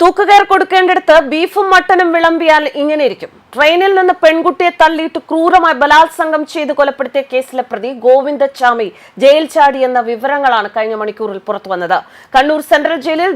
തൂക്കുകയർ കൊടുക്കേണ്ടിടത്ത് ബീഫും മട്ടനും വിളമ്പിയാൽ ഇങ്ങനെ ഇരിക്കും. ട്രെയിനിൽ നിന്ന് പെൺകുട്ടിയെ തള്ളിയിട്ട് ക്രൂരമായി ബലാത്സംഗം ചെയ്ത് കൊലപ്പെടുത്തിയ കേസിലെ പ്രതി ഗോവിന്ദച്ചാമി ജയിൽ ചാടി എന്ന വിവരങ്ങളാണ് കഴിഞ്ഞ മണിക്കൂറിൽ പുറത്തു വന്നത്. കണ്ണൂർ സെൻട്രൽ ജയിലിൽ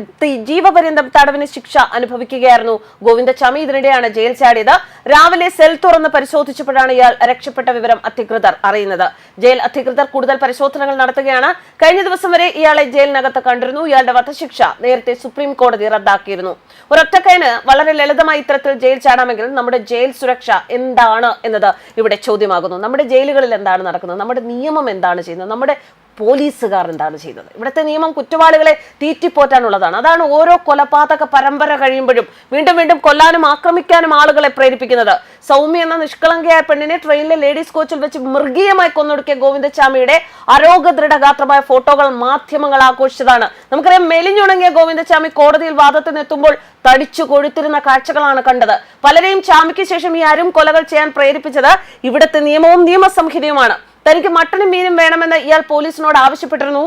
ജീവപര്യന്തം തടവിന് ശിക്ഷ അനുഭവിക്കുകയായിരുന്നു ഗോവിന്ദച്ചാമി ഇതിനിടെയാണ് ജയിൽ ചാടിയത്. രാവിലെ സെൽ തുറന്ന് പരിശോധിച്ചപ്പോഴാണ് ഇയാൾ രക്ഷപ്പെട്ട വിവരം അധികൃതർ അറിയുന്നത്. ജയിൽ അധികൃതർ കൂടുതൽ പരിശോധനകൾ നടത്തുകയാണ്. കഴിഞ്ഞ ദിവസം വരെ ഇയാളെ ജയിലിനകത്ത് കണ്ടിരുന്നു. ഇയാളുടെ വധശിക്ഷ നേരത്തെ സുപ്രീം കോടതി റദ്ദാക്കിയിരുന്നു. ഒരൊറ്റക്കൈന് വളരെ ലളിതമായി ഇത്തരത്തിൽ ജയിൽ ചാടാമെങ്കിൽ നമ്മുടെ ജയിൽ സുരക്ഷ എന്താണ് എന്നത് ഇവിടെ ചോദ്യമാകുന്നു. നമ്മുടെ ജയിലുകളിൽ എന്താണ് നടക്കുന്നത്? നമ്മുടെ നിയമം എന്താണ് ചെയ്യുന്നത്? നമ്മുടെ പോലീസുകാർ എന്താണ് ചെയ്യുന്നത്? ഇവിടുത്തെ നിയമം കുറ്റവാളികളെ തീറ്റിപ്പോറ്റാനുള്ളതാണ്. അതാണ് ഓരോ കൊലപാതക പരമ്പര കഴിയുമ്പോഴും വീണ്ടും വീണ്ടും കൊല്ലാനും ആക്രമിക്കാനും ആളുകളെ പ്രേരിപ്പിക്കുന്നത്. സൗമ്യ എന്ന നിഷ്കളങ്കയായ പെണ്ണിനെ ട്രെയിനിലെ ലേഡീസ് കോച്ചിൽ വെച്ച് മൃഗീയമായി കൊന്നൊടുക്കിയ ഗോവിന്ദച്ചാമിയുടെ അരോഗ ദൃഢഗാത്രമായ ഫോട്ടോകൾ മാധ്യമങ്ങൾ ആഘോഷിച്ചതാണ്. നമുക്കറിയാം മെലിഞ്ഞുണങ്ങിയ ഗോവിന്ദച്ചാമി കോടതിയിൽ വാദത്തിനെത്തുമ്പോൾ തടിച്ചു കൊഴുത്തിരുന്ന കാഴ്ചകളാണ് കണ്ടത്. പലരെയും ചാമിക്ക് ശേഷം ഈ അരും കൊലകൾ ചെയ്യാൻ പ്രേരിപ്പിച്ചത് ഇവിടുത്തെ നിയമവും നിയമസംഹിതയുമാണ്. തനിക്ക് മട്ടനും മീനും വേണമെന്ന് ഇയാൾ പോലീസിനോട് ആവശ്യപ്പെട്ടിരുന്നു.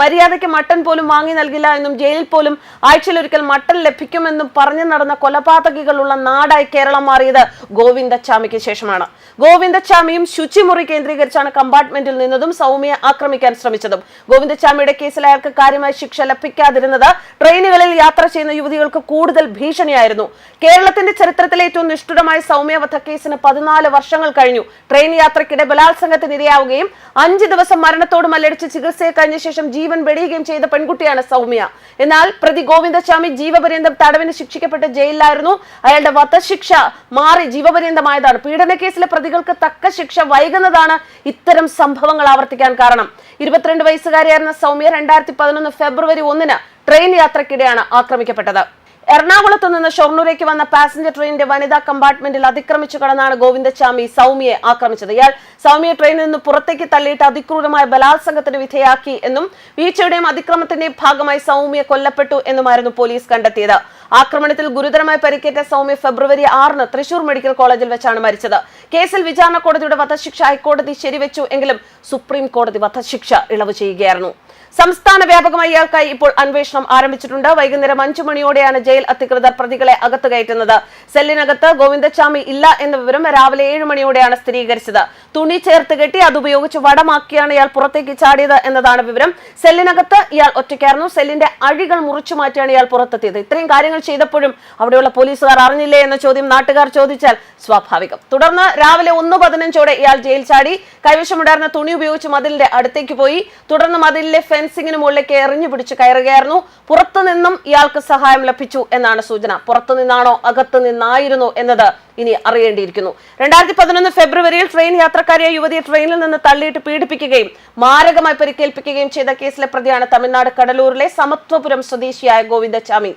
മര്യാദയ്ക്ക് മട്ടൻ പോലും വാങ്ങി നൽകില്ല എന്നും ജയിലിൽ പോലും ആഴ്ചയിൽ ഒരിക്കൽ മട്ടൻ ലഭിക്കുമെന്നും പറഞ്ഞു നടന്ന കൊലപാതകികളുള്ള നാടായി കേരളം മാറിയത് ഗോവിന്ദച്ചാമിക്ക് ശേഷമാണ്. ഗോവിന്ദച്ചാമിയും ശുചിമുറി കേന്ദ്രീകരിച്ചാണ് കമ്പാർട്ട്മെന്റിൽ നിന്നതും സൗമ്യ ആക്രമിക്കാൻ ശ്രമിച്ചതും. ഗോവിന്ദച്ചാമിയുടെ കേസിൽ അയാൾക്ക് കാര്യമായ ശിക്ഷ ലഭിക്കാതിരുന്നത് ട്രെയിനുകളിൽ യാത്ര ചെയ്യുന്ന യുവതികൾക്ക് കൂടുതൽ ഭീഷണിയായിരുന്നു. കേരളത്തിന്റെ ചരിത്രത്തിലെ ഏറ്റവും നിഷ്ഠുരമായ സൗമ്യവധ കേസിന് പതിനാല് വർഷങ്ങൾ കഴിഞ്ഞു. ട്രെയിൻ യാത്രക്കിടെ ബലാത്സംഗത്തിന് ഇരയാവുകയും അഞ്ച് ദിവസം മരണത്തോട് മല്ലടിച്ച് ചികിത്സയെ കഴിഞ്ഞ ശേഷം ജീവൻ വെടിയുകയും ചെയ്ത പെൺകുട്ടിയാണ് സൗമ്യ. എന്നാൽ പ്രതി ഗോവിന്ദസ്വാമി ജീവപര്യന്തം തടവിന് ശിക്ഷിക്കപ്പെട്ട് ജയിലിലായിരുന്നു. അയാളുടെ വധശിക്ഷ മാറി ജീവപര്യന്തമായതാണ്. പീഡനക്കേസിലെ പ്രതികൾക്ക് തക്ക ശിക്ഷ വൈകുന്നതാണ് ഇത്തരം സംഭവങ്ങൾ ആവർത്തിക്കാൻ കാരണം. ഇരുപത്തിരണ്ട് വയസ്സുകാരിയായിരുന്ന സൗമ്യ രണ്ടായിരത്തി പതിനൊന്ന് ഫെബ്രുവരി ഒന്നിന് ട്രെയിൻ യാത്രക്കിടെയാണ് ആക്രമിക്കപ്പെട്ടത്. എറണാകുളത്ത് നിന്ന് ഷൊർണൂരേക്ക് വന്ന പാസഞ്ചർ ട്രെയിനിന്റെ വനിതാ കമ്പാർട്ട്മെന്റിൽ അതിക്രമിച്ചു കടന്നാണ് ഗോവിന്ദച്ചാമി സൗമ്യയെ ആക്രമിച്ചത്. ഇയാൾ സൗമ്യയെ ട്രെയിനിൽ നിന്ന് പുറത്തേക്ക് തള്ളിയിട്ട് അതിക്രൂരമായ ബലാത്സംഗത്തിന് വിധേയാക്കി എന്നും വീഴ്ചയുടെയും അതിക്രമത്തിന്റെയും ഭാഗമായി സൗമ്യ കൊല്ലപ്പെട്ടു എന്നുമായിരുന്നു പോലീസ് കണ്ടെത്തിയത്. ആക്രമണത്തിൽ ഗുരുതരമായി പരിക്കേറ്റ സൗമ്യ ഫെബ്രുവരി ആറിന് തൃശൂർ മെഡിക്കൽ കോളേജിൽ വെച്ചാണ് മരിച്ചത്. കേസിൽ വിചാരണ കോടതിയുടെ വധശിക്ഷ ഹൈക്കോടതി ശരിവെച്ചു എങ്കിലും സുപ്രീം കോടതി വധശിക്ഷ ഇളവ് ചെയ്യുകയായിരുന്നു. സംസ്ഥാന വ്യാപകമായി ഇയാൾക്കായി ഇപ്പോൾ അന്വേഷണം ആരംഭിച്ചിട്ടുണ്ട്. വൈകുന്നേരം അഞ്ചു മണിയോടെയാണ് ജയിൽ അധികൃതർ പ്രതികളെ അകത്ത് കയറ്റുന്നത്. സെല്ലിനകത്ത് ഗോവിന്ദച്ചാമി ഇല്ല എന്ന വിവരം രാവിലെ ഏഴ് മണിയോടെയാണ് സ്ഥിരീകരിച്ചത്. തുണി ചേർത്ത് കെട്ടി അതുപയോഗിച്ച് വടമാക്കിയാണ് ഇയാൾ പുറത്തേക്ക് ചാടിയത് എന്നതാണ് വിവരം. സെല്ലിനകത്ത് ഇയാൾ ഒറ്റയ്ക്കായിരുന്നു. സെല്ലിന്റെ അഴികൾ മുറിച്ചു മാറ്റിയാണ് ഇയാൾ പുറത്തെത്തിയത്. ഇത്രയും കാര്യങ്ങൾ ചെയ്തപ്പോഴും അവിടെയുള്ള പോലീസുകാർ അറിഞ്ഞില്ലേ എന്ന ചോദ്യം നാട്ടുകാർ ചോദിച്ചാൽ സ്വാഭാവികം. തുടർന്ന് രാവിലെ ഒന്ന് പതിനഞ്ചോടെ ഇയാൾ ജയിൽ ചാടി. കൈവശമുണ്ടായിരുന്ന തുണി ഉപയോഗിച്ച് മതിലിന്റെ അടുത്തേക്ക് പോയി. തുടർന്ന് മതിലിലെ ഫെൻസിങ്ങിന് മുകളിലേക്ക് എറിഞ്ഞു പിടിച്ച് കയറുകയായിരുന്നു. പുറത്തുനിന്നും ഇയാൾക്ക് സഹായം ലഭിച്ചു എന്നാണ് സൂചന. പുറത്തു നിന്നാണോ അകത്ത് നിന്നായിരുന്നു എന്നത് ഇനി അറിയേണ്ടിയിരിക്കുന്നു. രണ്ടായിരത്തി പതിനൊന്ന് ഫെബ്രുവരിയിൽ ട്രെയിൻ യാത്രക്കാരിയായ യുവതിയെ ട്രെയിനിൽ നിന്ന് തള്ളിയിട്ട് പീഡിപ്പിക്കുകയും മാരകമായി പരിക്കേൽപ്പിക്കുകയും ചെയ്ത കേസിലെ പ്രതിയാണ് തമിഴ്നാട് കടലൂരിലെ സമത്വപുരം സ്വദേശിയായ ഗോവിന്ദച്ചാമി.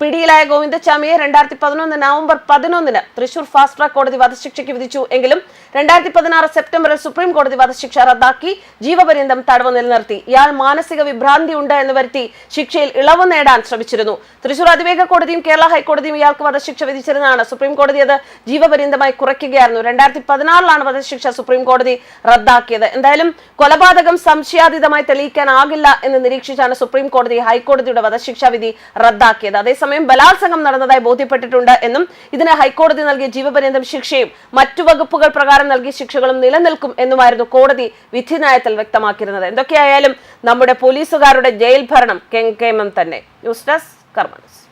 പിടിയിലായ ഗോവിന്ദച്ചാമിയെ രണ്ടായിരത്തി പതിനൊന്ന് നവംബർ പതിനൊന്നിന് തൃശൂർ ഫാസ്റ്റ് ട്രാക്ക് കോടതി വധശിക്ഷയ്ക്ക് വിധിച്ചു എങ്കിലും രണ്ടായിരത്തി പതിനാറ് സെപ്റ്റംബറിൽ സുപ്രീം കോടതി വധശിക്ഷ റദ്ദാക്കി ജീവപര്യന്തം തടവ് നിലനിർത്തി. ഇയാൾ മാനസിക വിഭ്രാന്തി ഉണ്ട് എന്ന് വരുത്തി ശിക്ഷയിൽ ഇളവ് നേടാൻ ശ്രമിച്ചിരുന്നു. തൃശൂർ അതിവേഗ കോടതിയും കേരള ഹൈക്കോടതിയും ഇയാൾക്ക് വധശിക്ഷ വിധിച്ചിരുന്നതാണ്. സുപ്രീം കോടതി അത് ജീവപര്യന്തമായി കുറയ്ക്കുകയായിരുന്നു. രണ്ടായിരത്തി പതിനാറിലാണ് വധശിക്ഷ സുപ്രീം കോടതി റദ്ദാക്കിയത്. എന്തായാലും കൊലപാതകം സംശയാതീതമായി തെളിയിക്കാനാകില്ല എന്ന് നിരീക്ഷിച്ചാണ് സുപ്രീം കോടതി ഹൈക്കോടതിയുടെ വധശിക്ഷാ വിധി റദ്ദാക്കിയത്. അതേസമയം ബലാത്സംഗം നടന്നതായി ബോധ്യപ്പെട്ടിട്ടുണ്ട് എന്നും ഇതിന് ഹൈക്കോടതി നൽകിയ ജീവപര്യന്തം ശിക്ഷയും മറ്റു വകുപ്പുകൾ പ്രകാരം നൽകിയ ശിക്ഷകളും നിലനിൽക്കും എന്നുമായിരുന്നു കോടതി വിധിന്യായത്തിൽ വ്യക്തമാക്കിയിരുന്നത്. എന്തൊക്കെയായാലും നമ്മുടെ പോലീസുകാരുടെ ജയിൽ ഭരണം കെങ്കേമം തന്നെ. ന്യൂസ് ഡെസ്ക് കർമ്മ